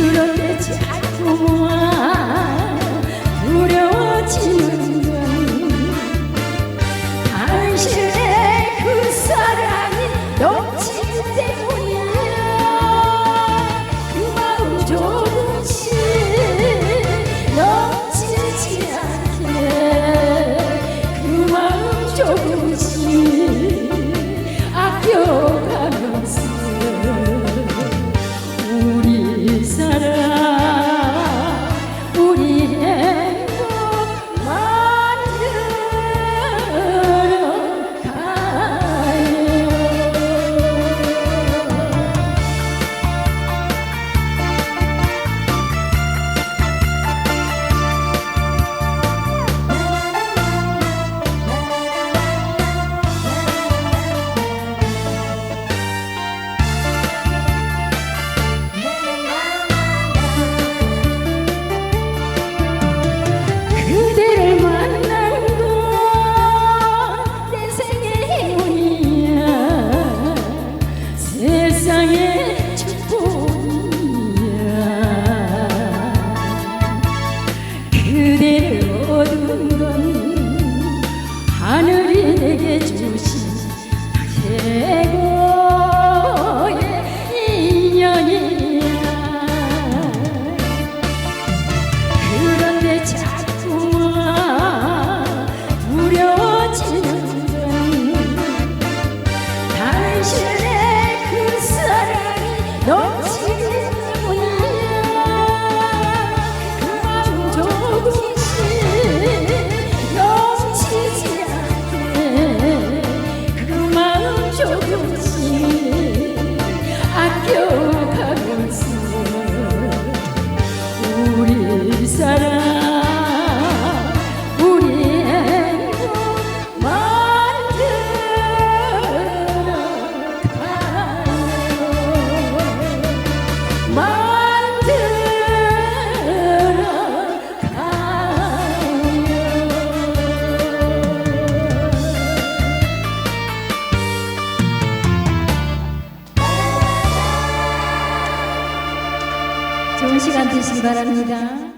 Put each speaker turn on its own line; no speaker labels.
그런데 자꾸만. 두려워지는 건 당신의 그 사랑이 넘치기 때문이야. 그 마음 조금씩 넘치지 않게. 그 마음 조금씩 아껴 주신 최고의 인연이야 그런데 자꾸만 두려워지는 건 당신의 그 사랑이 넘치 좋은 시간 되시기 바랍니다.